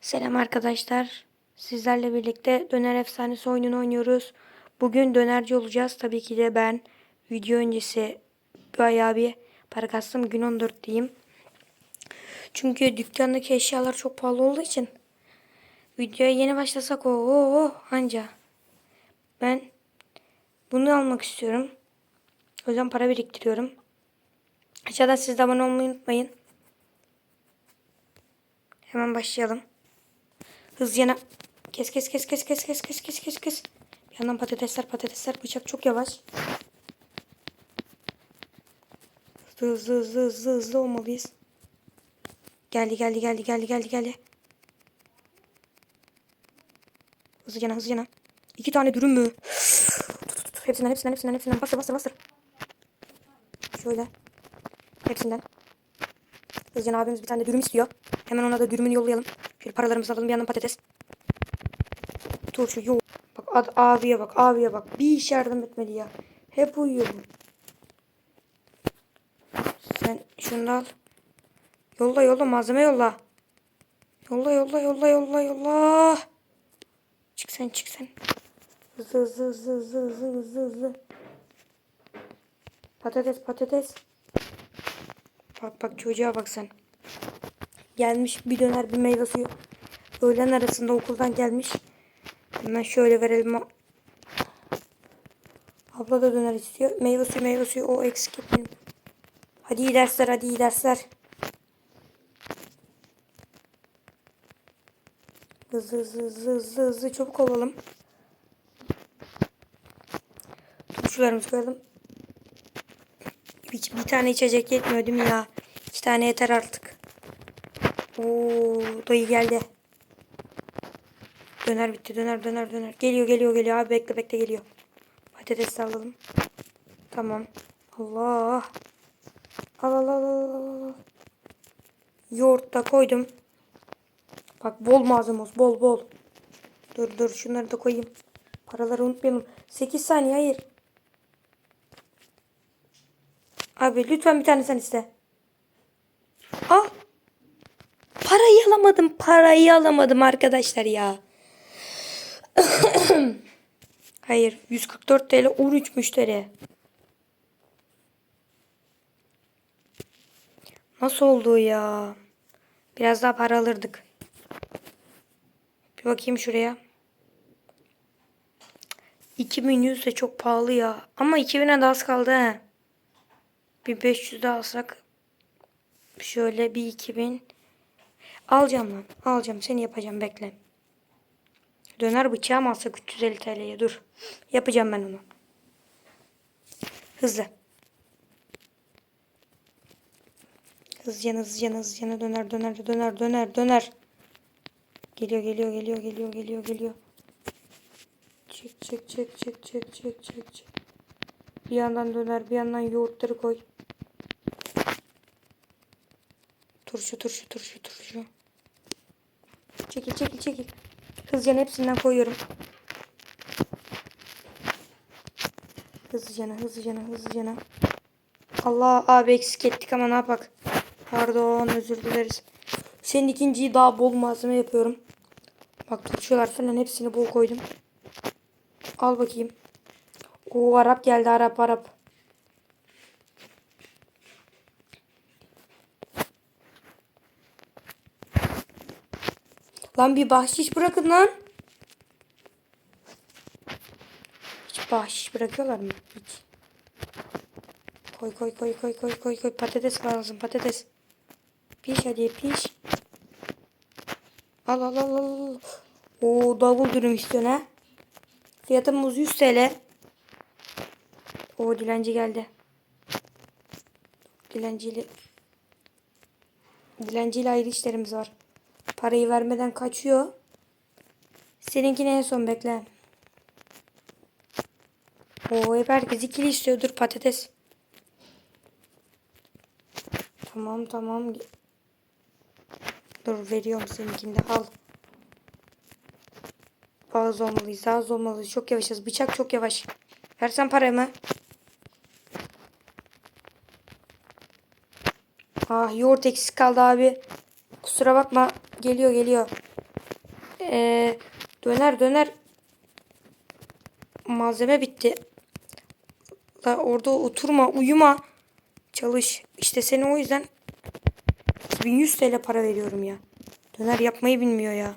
Selam arkadaşlar. Sizlerle birlikte Döner Efsanesi oyununu oynuyoruz. Bugün dönerci olacağız. Tabii ki de ben video öncesi bayağı bir para kastım. Gün 14'teyim. Çünkü dükkandaki eşyalar çok pahalı olduğu için videoya yeni başlasak o o anca. Ben bunu almak istiyorum. O yüzden para biriktiriyorum. Aşağıdan siz de abone olmayı unutmayın. Hemen başlayalım. Hız yana. Kes kes kes kes kes kes kes kes kes kes. Bir yandan patatesler patatesler bıçak çok yavaş. Hızlı hızlı hızlı hızlı hızlı olmalıyız. Geldi geldi geldi geldi geldi geldi. Hızlı yana hızlı yana. İki tane dürüm mü? Hepsinden hepsinden hepsinden hepsinden bastır bastır bastır. Şöyle. Hepsinden. Hızlıcan abimiz bir tane dürüm istiyor. Hemen ona da dürümünü yollayalım. Şöyle paralarımızı alalım bir yandan patates. Turşu yok. Bak ad, abiye bak abiye bak. Bir iş yardım etmedi ya. Hep uyuyor bu. Sen şunu al. Yolla yolla malzeme yolla. Yolla yolla yolla yolla yolla. Çık sen çık sen. Hızlı hızlı hızlı hızlı hızlı hızlı hızlı. Patates patates. Bak bak çocuğa bak sen. Gelmiş bir döner bir meyve suyu. Öğlen arasında okuldan gelmiş. Hemen şöyle verelim. Abla da döner istiyor. Meyve suyu meyve suyu o eksik etmeyin. Hadi iyi dersler hadi iyi dersler. Hızlı hızlı hızlı hızlı hızlı çabuk olalım. Turşularımızı koyalım. Bir, bir tane içecek yetmiyor değil mi ya? İki tane yeter artık. Oo, dayı geldi. Döner bitti. Döner döner döner. Geliyor geliyor geliyor. Abi bekle bekle geliyor. Patates alalım. Tamam. Allah. Al al al al al. Yoğurt da koydum. Bak bol malzeme olsun. Bol bol. Dur dur şunları da koyayım. Paraları unutmayalım. 8 saniye hayır. Abi lütfen bir tane sen iste. Ah. Parayı alamadım. Parayı alamadım arkadaşlar ya. Hayır. 144 TL 13 müşteri. Nasıl oldu ya? Biraz daha para alırdık. Bir bakayım şuraya. 2100 de çok pahalı ya. Ama 2000'e de az kaldı he. Bir 500 de alsak. Şöyle bir 2000. Alacağım lan. Alacağım. Seni yapacağım. Bekle. Döner bıçağı mı alsak 350 TL'ye? Dur. Yapacağım ben onu. Hızlı. Hızlıca hızlıca hızlıca döner döner döner döner döner. Geliyor geliyor geliyor geliyor geliyor geliyor. Çek çek çek çek çek çek çek çek. Bir yandan döner bir yandan yoğurtları koy. Turşu turşu turşu turşu. Çekil çekil çekil. Hızlıca hepsinden koyuyorum. Hızlıca hızlıca hızlıca. Allah abi eksik ettik ama ne yapak. Pardon özür dileriz. Senin ikinciyi daha bol malzeme yapıyorum. Bak turşular falan hepsini bol koydum. Al bakayım. O Arap geldi Arap Arap. Lan bir bahşiş bırakın lan. Hiç bahşiş bırakıyorlar mı? Hiç. Koy koy koy koy koy koy koy patates lazım patates. Piş hadi piş. Al al al al. Oo davul dürüm istiyorsun ha. Fiyatımız 100 TL. O dilenci geldi. Dilenciyle Dilenciyle ayrı işlerimiz var. Parayı vermeden kaçıyor. Seninkini en son bekle. Oo hep herkes ikili istiyordur patates. Tamam tamam. Dur veriyorum seninkini de al. Az olmalıyız az olmalıyız. Çok yavaşız. Bıçak çok yavaş. Versen paramı. Ah yoğurt eksik kaldı abi. Kusura bakma. Geliyor geliyor. Ee, döner döner. Malzeme bitti. La orada oturma, uyuma. Çalış. İşte seni o yüzden 1100 TL para veriyorum ya. Döner yapmayı bilmiyor ya.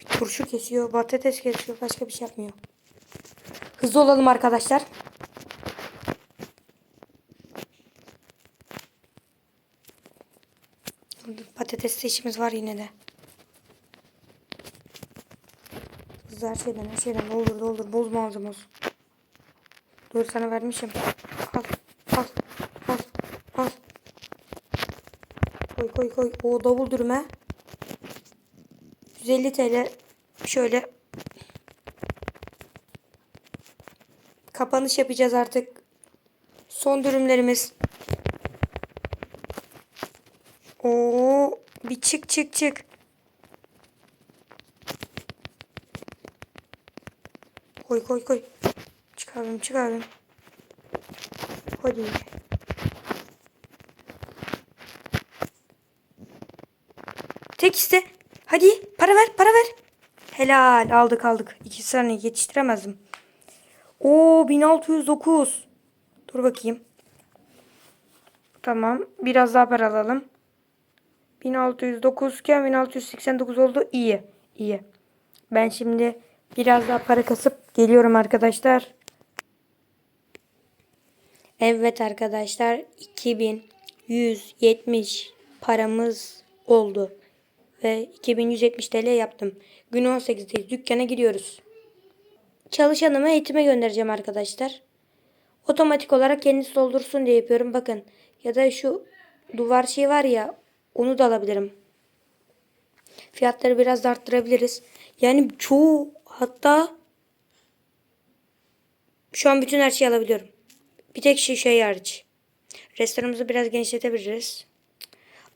Bir turşu kesiyor, patates kesiyor, başka bir şey yapmıyor. Hızlı olalım arkadaşlar. Patates işimiz var yine de. Her şeyden her şeyden ne olur bozma olsun. Dur sana vermişim. Al al al al. Koy koy koy. O davul dürüme. 150 TL şöyle kapanış yapacağız artık. Son dürümlerimiz. Oo, bir çık çık. Koy koy koy. Çıkardım çıkardım. Hadi. Tek iste. Hadi para ver para ver. Helal aldık aldık. İki saniye yetiştiremezdim. Oo 1609. Dur bakayım. Tamam. Biraz daha para alalım. 1609 iken 1689 oldu. İyi. İyi. Ben şimdi biraz daha para kasıp geliyorum arkadaşlar. Evet arkadaşlar 2170 paramız oldu. Ve 2170 TL yaptım. Gün 18'deyiz. Dükkana gidiyoruz. Çalışanımı eğitime göndereceğim arkadaşlar. Otomatik olarak kendisi doldursun diye yapıyorum. Bakın ya da şu duvar şey var ya onu da alabilirim. Fiyatları biraz da arttırabiliriz. Yani çoğu hatta şu an bütün her şeyi alabiliyorum. Bir tek şey, şey hariç. Restoranımızı biraz genişletebiliriz.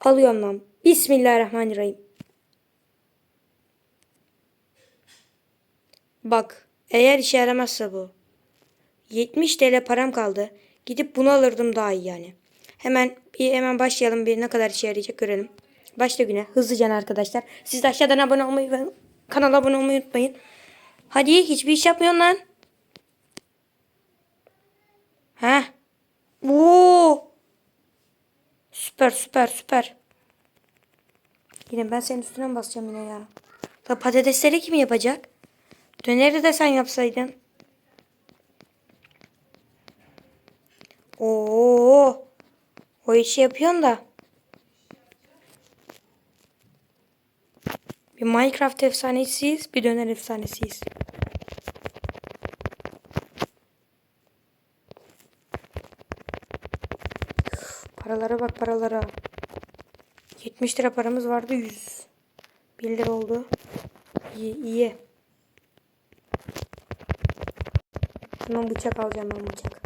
Alıyorum lan. Bismillahirrahmanirrahim. Bak eğer işe yaramazsa bu. 70 TL param kaldı. Gidip bunu alırdım daha iyi yani. Hemen bir hemen başlayalım bir ne kadar işe yarayacak görelim. Başla güne hızlıca arkadaşlar. Siz de aşağıdan abone olmayı ve kanala abone olmayı unutmayın. Hadi hiçbir iş yapmıyorsun lan. Heh. Oo. Süper süper süper. Yine ben senin üstüne mi basacağım yine ya? Da patatesleri kim yapacak? Döneri de sen yapsaydın. Oo. O işi yapıyorsun da. Bir Minecraft efsanesiyiz, bir döner efsanesiyiz. Paralara bak paralara. 70 lira paramız vardı 100. 1 lira oldu. İyi iyi. Hemen bıçak alacağım ben bıçak.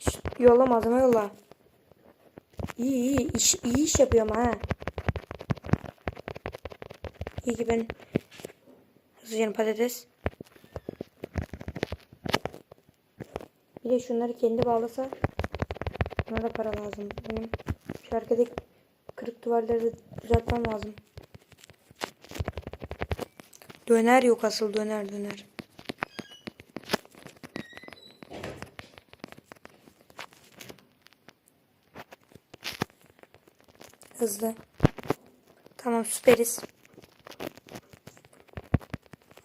Şşt, yolla malzeme yolla. İyi iyi iş, iyi iş yapıyorum ha. İyi ki ben hızlıca patates. Bir de şunları kendi bağlasa buna da para lazım. Benim şu arkadaki kırık duvarları düzeltmem lazım. Döner yok asıl döner döner. Hızlı. Tamam süperiz.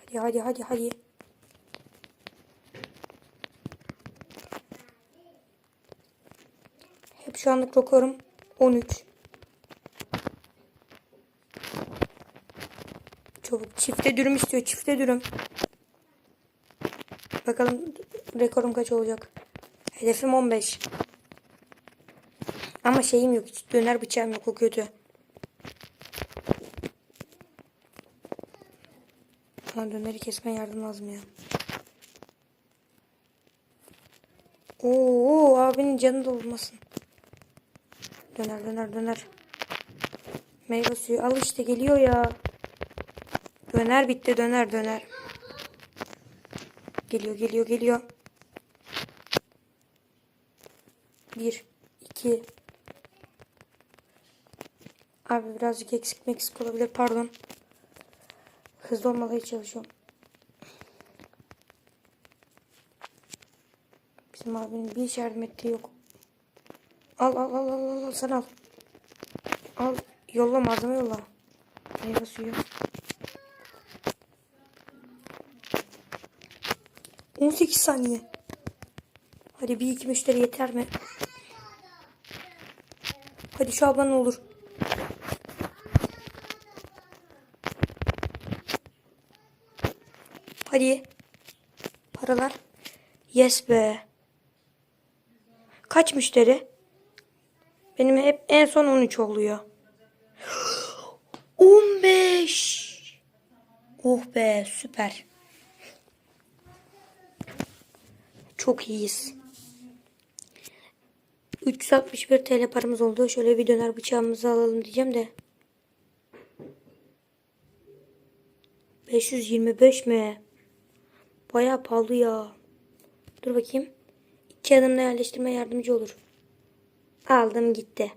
Hadi hadi hadi hadi. Hep şu anlık rekorum 13. Çabuk çifte dürüm istiyor çifte dürüm. Bakalım rekorum kaç olacak. Hedefim 15. Ama şeyim yok döner bıçağım yok o kötü. Lan döneri kesme yardım lazım ya. Oo abinin canı da olmasın. Döner döner döner. Meyve suyu al işte geliyor ya. Döner bitti döner döner. Geliyor geliyor geliyor. Bir, iki, Abi birazcık eksik meksik olabilir pardon. Hızlı olmaya çalışıyorum. Bizim abinin bir iş yardım ettiği yok. Al al al al al, sen al. Al yolla malzeme yolla. Meyve suyu. 18 saniye. Hadi bir iki müşteri yeter mi? Hadi şu abla ne olur. Hadi. Paralar. Yes be. Kaç müşteri? Benim hep en son 13 oluyor. 15. Oh be süper. Çok iyiyiz. 361 TL paramız oldu. Şöyle bir döner bıçağımızı alalım diyeceğim de. 525 mi? Bayağı pahalı ya. Dur bakayım. İki adımda yerleştirme yardımcı olur. Aldım gitti.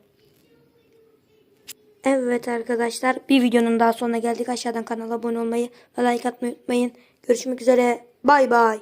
Evet arkadaşlar bir videonun daha sonuna geldik. Aşağıdan kanala abone olmayı ve like atmayı unutmayın. Görüşmek üzere. Bay bay.